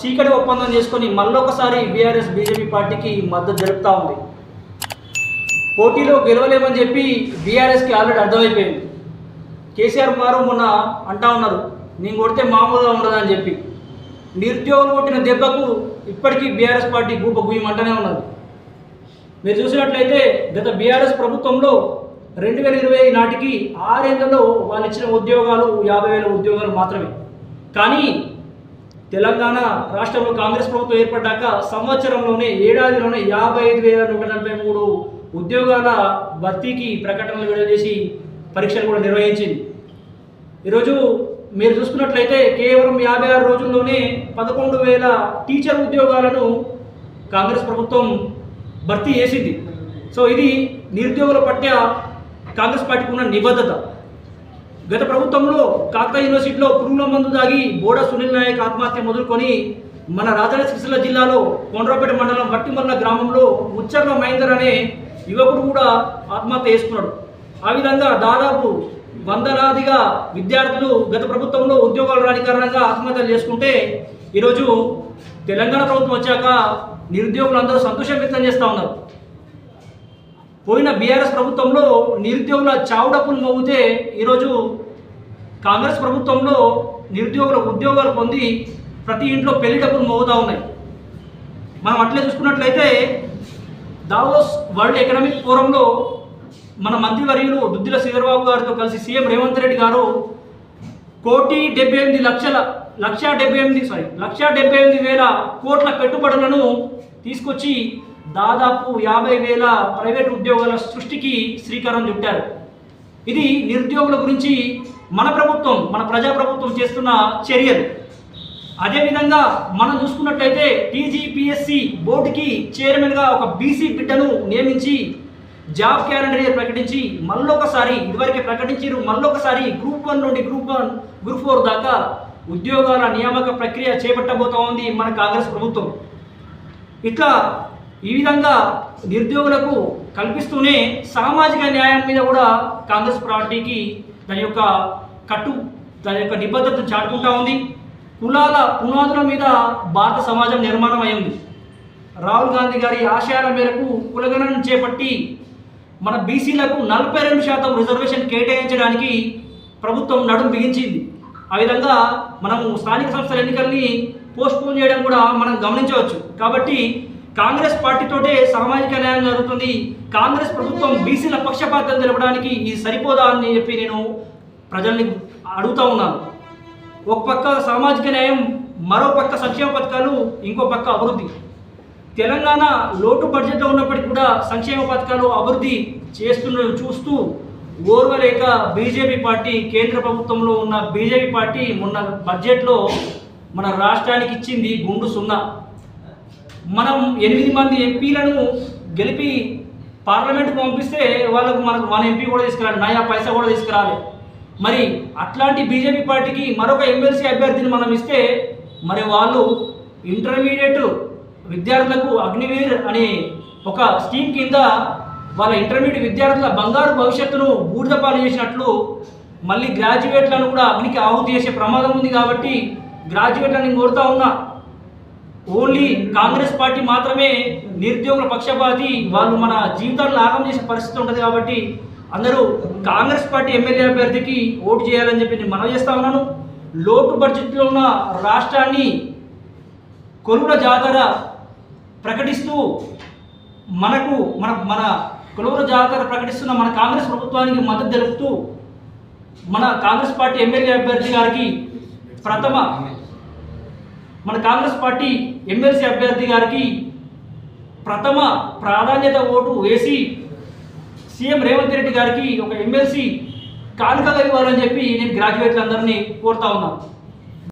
చీకటి ఒప్పందం చేసుకొని మళ్ళొకసారి బీఆర్ఎస్ బీజేపీ పార్టీకి మద్దతు జరుపుతూ ఉంది. పోటీలో గెలవలేమని చెప్పి బీఆర్ఎస్కి ఆల్రెడీ అర్థమైపోయింది. కేసీఆర్ మారు మొన్న అంటా ఉన్నారు నేను కొడితే మామూలుగా ఉండదని చెప్పి. నిరుద్యోగులు కొట్టిన దెబ్బకు ఇప్పటికీ బీఆర్ఎస్ పార్టీ గూప గుయ్యమంటనే ఉన్నది. మీరు చూసినట్లయితే గత బీఆర్ఎస్ ప్రభుత్వంలో రెండు వేల ఇరవై నాటికి ఆరేళ్ళలో వాళ్ళు ఇచ్చిన ఉద్యోగాలు యాభై వేల ఉద్యోగాలు మాత్రమే. కానీ తెలంగాణ రాష్ట్రంలో కాంగ్రెస్ ప్రభుత్వం ఏర్పడ్డాక సంవత్సరంలోనే ఏడాదిలోనే యాభై ఐదు వేల నూట నలభై మూడు ఉద్యోగాల భర్తీకి ప్రకటనలు విడుదల చేసి పరీక్షలు కూడా నిర్వహించింది. ఈరోజు మీరు చూసుకున్నట్లయితే కేవలం యాభై ఆరు రోజుల్లోనే పదకొండు వేల టీచర్ ఉద్యోగాలను కాంగ్రెస్ ప్రభుత్వం భర్తీ చేసింది. సో ఇది నిరుద్యోగుల పట్ల కాంగ్రెస్ పార్టీకి ఉన్న నిబద్ధత. గత ప్రభుత్వంలో కాకతీయ యూనివర్సిటీలో పురుగుల మందు దాగి బోడ సునీల్ నాయక్ ఆత్మహత్య మొదలుకొని మన రాజన్న సిరిసిల్ల జిల్లాలో కొండ్రపేట మండలం వట్టిమల్ల గ్రామంలో ముచ్చర్ల మహేందర్ అనే యువకుడు కూడా ఆత్మహత్య చేసుకున్నాడు. ఆ విధంగా దాదాపు వందలాదిగా విద్యార్థులు గత ప్రభుత్వంలో ఉద్యోగాలు రాని కారణంగా ఆత్మహత్యలు చేసుకుంటే ఈరోజు తెలంగాణ ప్రభుత్వం వచ్చాక నిరుద్యోగులందరూ సంతోషం వ్యక్తం చేస్తూ ఉన్నారు. పోయిన బీఆర్ఎస్ ప్రభుత్వంలో నిరుద్యోగుల చావుడప్పులు మోగితే ఈరోజు కాంగ్రెస్ ప్రభుత్వంలో నిరుద్యోగుల ఉద్యోగాలు పొంది ప్రతి ఇంట్లో పెళ్ళి డబ్బులు మోగుతూ ఉన్నాయి. మనం అట్లే చూసుకున్నట్లయితే దావోస్ వరల్డ్ ఎకనామిక్ ఫోరంలో మన మంత్రివర్యులు దుద్దిల శ్రీధరబాబు గారితో కలిసి సీఎం రేవంత్ రెడ్డి గారు కోటి డెబ్బై ఎనిమిది లక్షల లక్ష డెబ్బై ఎనిమిది సారీ లక్ష డెబ్బై ఎనిమిది వేల కోట్ల పెట్టుబడులను తీసుకొచ్చి దాదాపు యాభై వేల ప్రైవేట్ ఉద్యోగాల సృష్టికి శ్రీకారం చుట్టారు. ఇది నిరుద్యోగుల గురించి మన ప్రభుత్వం మన ప్రజా ప్రభుత్వం చేస్తున్న చర్యలు. అదేవిధంగా మనం చూసుకున్నట్లయితే టీజీపీఎస్సి బోర్డుకి చైర్మన్గా ఒక బీసీ బిడ్డను నియమించి జాబ్ క్యాలెండర్ ప్రకటించి మళ్ళొకసారి ఇదివరకే ప్రకటించారు మళ్ళొకసారి గ్రూప్ వన్ నుండి గ్రూప్ వన్ గ్రూప్ ఫోర్ దాకా ఉద్యోగాల నియామక ప్రక్రియ చేపట్టబోతా ఉంది మన కాంగ్రెస్ ప్రభుత్వం. ఇట్లా ఈ విధంగా నిరుద్యోగులకు కల్పిస్తూనే సామాజిక న్యాయం మీద కూడా కాంగ్రెస్ పార్టీకి దాని యొక్క కట్టు దాని యొక్క నిబద్ధతను చాటుకుంటా ఉంది. కులాల పునాదుల మీద భారత సమాజం నిర్మాణం అయింది రాహుల్ గాంధీ గారి ఆశయాల మేరకు కులగణను చేపట్టి మన బీసీలకు నలభై రెండు శాతం రిజర్వేషన్ కేటాయించడానికి ప్రభుత్వం నడుం బిగించింది. ఆ విధంగా మనము స్థానిక సంస్థల ఎన్నికల్ని పోస్ట్పోన్ చేయడం కూడా మనం గమనించవచ్చు. కాబట్టి కాంగ్రెస్ పార్టీతోటే సామాజిక న్యాయం జరుగుతుంది. కాంగ్రెస్ ప్రభుత్వం బీసీల పక్షపాతం తెలపడానికి ఇది సరిపోదా అని చెప్పి నేను ప్రజల్ని అడుగుతా ఉన్నాను. ఒక పక్క సామాజిక న్యాయం మరో పక్క సంక్షేమ పథకాలు ఇంకో పక్క అభివృద్ధి. తెలంగాణ లోటు బడ్జెట్లో ఉన్నప్పటికీ కూడా సంక్షేమ పథకాలు అభివృద్ధి చేస్తున్న చూస్తూ ఓర్వలేక బీజేపీ పార్టీ కేంద్ర ప్రభుత్వంలో ఉన్న బీజేపీ పార్టీ మొన్న బడ్జెట్లో మన రాష్ట్రానికి ఇచ్చింది గుండు సున్నా. మనం ఎనిమిది మంది ఎంపీలను గెలిపి పార్లమెంట్కి పంపిస్తే వాళ్ళకు మనకు మన ఎంపీ కూడా తీసుకురాలి నయా పైసా కూడా తీసుకురాలి. మరి అట్లాంటి బీజేపీ పార్టీకి మరొక ఎమ్మెల్సీ అభ్యర్థిని మనం ఇస్తే మరి వాళ్ళు ఇంటర్మీడియట్ విద్యార్థులకు అగ్నివీర్ అనే ఒక స్కీమ్ కింద వాళ్ళ ఇంటర్మీడియట్ విద్యార్థుల బంగారు భవిష్యత్తును బూడిదపాలు చేసినట్లు మళ్ళీ గ్రాడ్యుయేట్లను కూడా అగ్నికి ఆహుతి చేసే ప్రమాదం ఉంది కాబట్టి గ్రాడ్యుయేట్లను కోరుతా ఉన్నా. ఓన్లీ కాంగ్రెస్ పార్టీ మాత్రమే నిరుద్యోగుల పక్షపాతి వాళ్ళు మన జీవితాన్ని ఆగం చేసే పరిస్థితి ఉంటుంది కాబట్టి అందరూ కాంగ్రెస్ పార్టీ ఎమ్మెల్యే అభ్యర్థికి ఓటు చేయాలని చెప్పి నేను మనవి చేస్తా ఉన్నాను. లోటు బడ్జెట్లో ఉన్న రాష్ట్రాన్ని కొలువుల జాతర ప్రకటిస్తూ మనకు మన మన కొలువుల జాతర ప్రకటిస్తున్న మన కాంగ్రెస్ ప్రభుత్వానికి మద్దతు తెలుపుతూ మన కాంగ్రెస్ పార్టీ ఎమ్మెల్యే అభ్యర్థి గారికి ప్రథమ మన కాంగ్రెస్ పార్టీ ఎమ్మెల్సీ అభ్యర్థి గారికి ప్రథమ ప్రాధాన్యత ఓటు వేసి సీఎం రేవంత్ రెడ్డి గారికి ఒక ఎమ్మెల్సీ కానుకగా ఇవ్వాలని చెప్పి నేను గ్రాడ్యుయేట్లందరినీ కోరుతా ఉన్నాను.